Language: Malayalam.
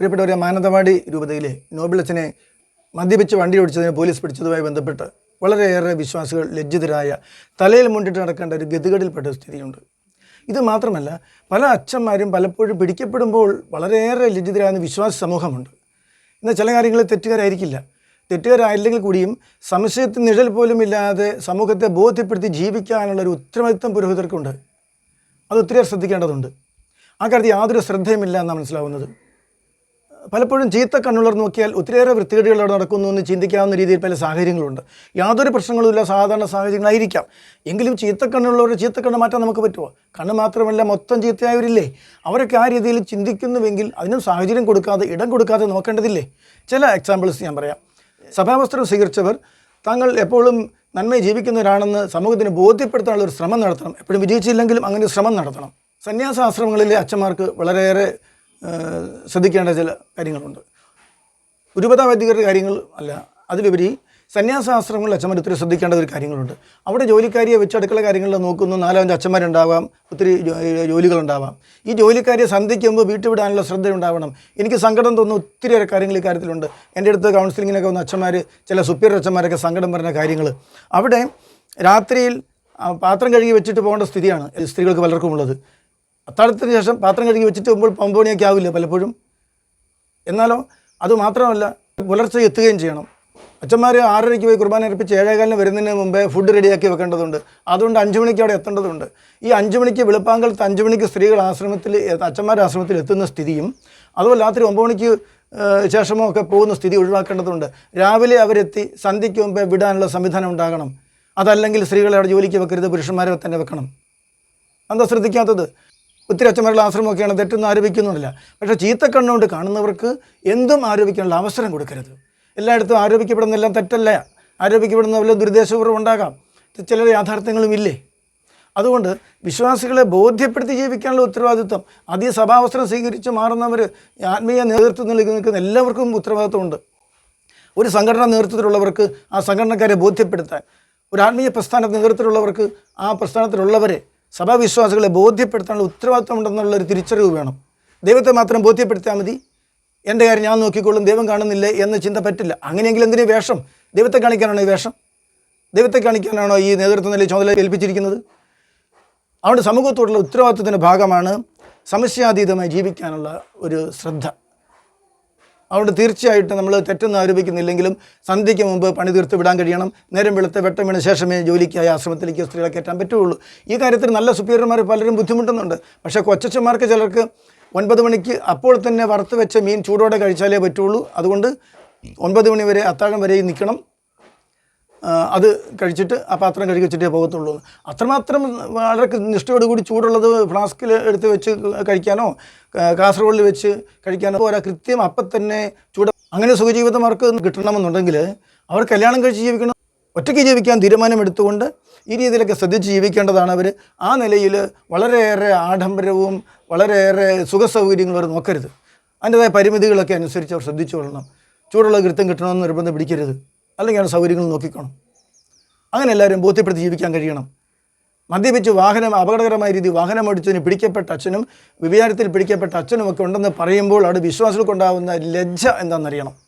പ്രിയപ്പെട്ടവരെ മാനന്തവാടി രൂപതയിലെ നോബിളച്ചനെ മദ്യപിച്ച് വണ്ടി ഓടിച്ചതിന് പോലീസ് പിടിച്ചതുമായി ബന്ധപ്പെട്ട് വളരെയേറെ വിശ്വാസികൾ ലജ്ജിതരായ തലയിൽ മുണ്ടിട്ട് നടക്കേണ്ട ഒരു ഗതികേടിൽപ്പെട്ട സ്ഥിതിയുണ്ട്. ഇത് മാത്രമല്ല പല അച്ഛന്മാരും പലപ്പോഴും പിടിക്കപ്പെടുമ്പോൾ വളരെയേറെ ലജ്ജിതരായ വിശ്വാസ സമൂഹമുണ്ട്. എന്നാൽ ചില കാര്യങ്ങളിൽ തെറ്റുകാരായിരിക്കില്ല. തെറ്റുകാരായില്ലെങ്കിൽ കൂടിയും സംശയത്തിന് നിഴൽ പോലും ഇല്ലാതെ സമൂഹത്തെ ബോധ്യപ്പെടുത്തി ജീവിക്കാനുള്ള ഒരു ഉത്തരവാദിത്വം പുരോഹിതർക്കുണ്ട്. അത് ഒത്തിരി ശ്രദ്ധിക്കേണ്ടതുണ്ട്. ആ കാര്യത്തിൽ യാതൊരു ശ്രദ്ധയുമില്ല എന്നാണ് മനസ്സിലാവുന്നത്. പലപ്പോഴും ചീത്ത കണ്ണുള്ളർ നോക്കിയാൽ ഒത്തിരിയേറെ വൃത്തികേടുകൾ അവിടെ നടക്കുന്നു എന്ന് ചിന്തിക്കാവുന്ന രീതിയിൽ പല സാഹചര്യങ്ങളുണ്ട്. യാതൊരു പ്രശ്നങ്ങളുമില്ല. സാധാരണ സാഹചര്യങ്ങളായിരിക്കാം. എങ്കിലും ചീത്ത കണ്ണുള്ളവരുടെ ചീത്ത കണ്ണ് മാറ്റാൻ നമുക്ക് പറ്റുമോ? കണ്ണ് മാത്രമല്ല മൊത്തം ചീത്തയായവരില്ലേ? അവരൊക്കെ ആ രീതിയിൽ ചിന്തിക്കുന്നുവെങ്കിൽ അതിനും സാഹചര്യം കൊടുക്കാതെ ഇടം കൊടുക്കാതെ നോക്കേണ്ടതില്ലേ? ചില എക്സാമ്പിൾസ് ഞാൻ പറയാം. സഭാവസ്ത്രം സ്വീകരിച്ചവർ താങ്കൾ എപ്പോഴും നന്മയെ ജീവിക്കുന്നവരാണെന്ന് സമൂഹത്തിന് ബോധ്യപ്പെടുത്താനുള്ള ഒരു ശ്രമം നടത്തണം. എപ്പോഴും വിജയിച്ചില്ലെങ്കിലും അങ്ങനെ ശ്രമം നടത്തണം. സന്യാസാശ്രമങ്ങളിലെ അച്ഛന്മാർക്ക് വളരെയേറെ ശ്രദ്ധിക്കേണ്ട ചില കാര്യങ്ങളുണ്ട്. ഗുരുപത വൈദികരുടെ കാര്യങ്ങൾ അല്ല അതിലുപരി സന്യാസാശ്രമങ്ങളിൽ അച്ഛന്മാർ ശ്രദ്ധിക്കേണ്ട ഒരു കാര്യങ്ങളുണ്ട്. അവിടെ ജോലിക്കാരിയെ വെച്ച് അടുക്കള കാര്യങ്ങളിൽ നോക്കുന്നു നാലഞ്ച് അച്ഛന്മാരുണ്ടാവാം ഒത്തിരി ജോലികളുണ്ടാവാം. ഈ ജോലിക്കാരിയെ സന്ധിക്കുമ്പോൾ വീട്ടിൽ വിടാനുള്ള ശ്രദ്ധ ഉണ്ടാവണം എനിക്ക് സങ്കടം തോന്നുന്ന ഒത്തിരിയേറെ കാര്യങ്ങൾ ഈ കാര്യത്തിലുണ്ട്. എന്റെ അടുത്ത് കൗൺസിലിങ്ങിനൊക്കെ വന്ന അച്ഛന്മാർ ചില സുപ്പീരിയർ അച്ഛന്മാരൊക്കെ സങ്കടം പറഞ്ഞ കാര്യങ്ങൾ അവിടെ രാത്രിയിൽ പാത്രം കഴുകി വെച്ചിട്ട് പോകേണ്ട സ്ഥിതിയാണ് സ്ത്രീകൾക്ക് പലർക്കും ഉള്ളത് അത്താഴത്തിന് ശേഷം പാത്രം കഴുകി വെച്ചിട്ട് പോകുമ്പോൾ പമ്പണിയൊക്കെ ആവില്ല പലപ്പോഴും? എന്നാലോ അത് മാത്രമല്ല പുലർച്ചെ എത്തുകയും ചെയ്യണം. അച്ഛന്മാർ ആറരയ്ക്ക് പോയി കുർബാന അർപ്പിച്ച് ഏഴേകാലിന് വരുന്നതിന് മുമ്പേ ഫുഡ് റെഡിയാക്കി വെക്കേണ്ടതുണ്ട്. അതുകൊണ്ട് അഞ്ച് മണിക്ക് അവിടെ എത്തേണ്ടതുണ്ട്. ഈ അഞ്ച് മണിക്ക് വെളുപ്പാങ്കലത്ത് അഞ്ച് മണിക്ക് സ്ത്രീകൾ ആശ്രമത്തിൽ അച്ഛന്മാരുടെ ആശ്രമത്തിൽ എത്തുന്ന സ്ഥിതിയും അതുപോലെ രാത്രി ഒമ്പത് മണിക്ക് ശേഷമോ ഒക്കെ പോകുന്ന സ്ഥിതി ഒഴിവാക്കേണ്ടതുണ്ട്. രാവിലെ അവരെത്തി സന്ധ്യയ്ക്ക് മുമ്പേ വിടാനുള്ള സംവിധാനം ഉണ്ടാകണം. അതല്ലെങ്കിൽ സ്ത്രീകളെ അവിടെ ജോലിക്ക് വെക്കരുത് പുരുഷന്മാരെ തന്നെ വെക്കണം. എന്താ ശ്രദ്ധിക്കാത്തത്? ഒത്തിരി അച്ഛന്മാരുടെ ആശ്രമമൊക്കെയാണ് തെറ്റൊന്നും ആരോപിക്കുന്നുണ്ടല്ല. പക്ഷേ ചീത്ത കണ്ണുകൊണ്ട് കാണുന്നവർക്ക് എന്തും ആരോപിക്കാനുള്ള അവസരം കൊടുക്കരുത്. എല്ലായിടത്തും ആരോപിക്കപ്പെടുന്നതെല്ലാം തെറ്റല്ല. ആരോപിക്കപ്പെടുന്ന വല്ല ദുരുദ്ദേശപൂർവം ഉണ്ടാകാം. ചില യാഥാർത്ഥ്യങ്ങളും ഇല്ലേ? അതുകൊണ്ട് വിശ്വാസികളെ ബോധ്യപ്പെടുത്തി ജീവിക്കാനുള്ള ഉത്തരവാദിത്വം അതീ സഭാവസ്ത്രം സ്വീകരിച്ച് മാറുന്നവർ ആത്മീയ നേതൃത്വത്തിൽ നിൽക്കുന്ന എല്ലാവർക്കും ഉത്തരവാദിത്വമുണ്ട്. ഒരു സംഘടനാ നേതൃത്വത്തിലുള്ളവർക്ക് ആ സംഘടനക്കാരെ ബോധ്യപ്പെടുത്താൻ ഒരു ആത്മീയ പ്രസ്ഥാന നേതൃത്വത്തിലുള്ളവർക്ക് ആ പ്രസ്ഥാനത്തിലുള്ളവരെ സഭാവിശ്വാസികളെ ബോധ്യപ്പെടുത്താനുള്ള ഉത്തരവാദിത്വം ഉണ്ടെന്നുള്ള ഒരു തിരിച്ചറിവ് വേണം. ദൈവത്തെ മാത്രം ബോധ്യപ്പെടുത്തിയാൽ മതി. എന്റെ കാര്യം ഞാൻ നോക്കിക്കൊള്ളും ദൈവം കാണുന്നില്ല എന്ന ചിന്ത പറ്റില്ല. അങ്ങനെയെങ്കിൽ എന്തിനു വേഷം? ദൈവത്തെ കാണിക്കാനാണോ ഈ വേഷം? ദൈവത്തെ കാണിക്കാനാണോ ഈ നേതൃത്വ നിലയിൽ ചുമതല ഏൽപ്പിച്ചിരിക്കുന്നത്? അതുകൊണ്ട് സമൂഹത്തോടുള്ള ഉത്തരവാദിത്വത്തിന്റെ ഭാഗമാണ് സമസ്യാതീതമായി ജീവിക്കാനുള്ള ഒരു ശ്രദ്ധ. അതുകൊണ്ട് തീർച്ചയായിട്ടും നമ്മൾ തെറ്റൊന്നും ആരോപിക്കുന്നില്ലെങ്കിലും സന്ധ്യയ്ക്ക് മുമ്പ് പണി തീർത്ത് വിടാൻ കഴിയണം. നേരം വെളുത്ത് വെട്ടം ശേഷമേ ജോലിക്കായി ആശ്രമത്തിലേക്ക് സ്ത്രീകളെ കയറ്റാൻ പറ്റുള്ളൂ ഈ കാര്യത്തിൽ നല്ല സുപ്പീരിയർമാർ പലരും ബുദ്ധിമുട്ടുന്നുണ്ട്. പക്ഷേ കൊച്ചച്ചന്മാർക്ക് ചിലർക്ക് ഒൻപത് മണിക്ക് അപ്പോൾ തന്നെ വറുത്ത് വെച്ച മീൻ ചൂടോടെ കഴിച്ചാലേ പറ്റുള്ളൂ. അതുകൊണ്ട് ഒൻപത് മണി വരെ അത്താഴം വരെ നിൽക്കണം. അത് കഴിച്ചിട്ട് ആ പാത്രം കഴുകി വെച്ചിട്ടേ പോകത്തുള്ളൂ. അത്രമാത്രം വളരെ നിഷ്ഠയോടുകൂടി ചൂടുള്ളത് ഫ്ലാസ്കിൽ എടുത്ത് വെച്ച് കഴിക്കാനോ കാസർഗോഡിൽ വെച്ച് കഴിക്കാനോ പോരാ. കൃത്യം അപ്പം തന്നെ ചൂട് അങ്ങനെ സുഖജീവിതം അവർക്ക് കിട്ടണമെന്നുണ്ടെങ്കിൽ അവർ കല്യാണം കഴിച്ച് ജീവിക്കണം. ഒറ്റയ്ക്ക് ജീവിക്കാൻ തീരുമാനമെടുത്തുകൊണ്ട് ഈ രീതിയിലൊക്കെ ശ്രദ്ധിച്ച് ജീവിക്കേണ്ടതാണ് അവർ. ആ നിലയിൽ വളരെയേറെ ആഡംബരവും വളരെയേറെ സുഖസൗകര്യങ്ങളും അവർ നോക്കരുത്. അതിന്റെതായ പരിമിതികളൊക്കെ അനുസരിച്ച് അവർ ശ്രദ്ധിച്ചു കൊള്ളണം. ചൂടുള്ള കൃത്യം കിട്ടണമെന്ന് നിർബന്ധം പിടിക്കരുത്. അല്ലെങ്കിൽ അവരുടെ സൗകര്യങ്ങൾ നോക്കിക്കണം. അങ്ങനെ എല്ലാവരും ബോധ്യപ്പെടുത്തി ജീവിക്കാൻ കഴിയണം. മദ്യപിച്ച് വാഹനം അപകടകരമായ രീതി വാഹനം ഓടിച്ചതിന് പിടിക്കപ്പെട്ട അച്ഛനും വിചാരത്തിൽ പിടിക്കപ്പെട്ട അച്ഛനും ഒക്കെ ഉണ്ടെന്ന് പറയുമ്പോൾ അവിടെ വിശ്വാസികൾക്കുണ്ടാകുന്ന ലജ്ജ എന്താണെന്നറിയണം.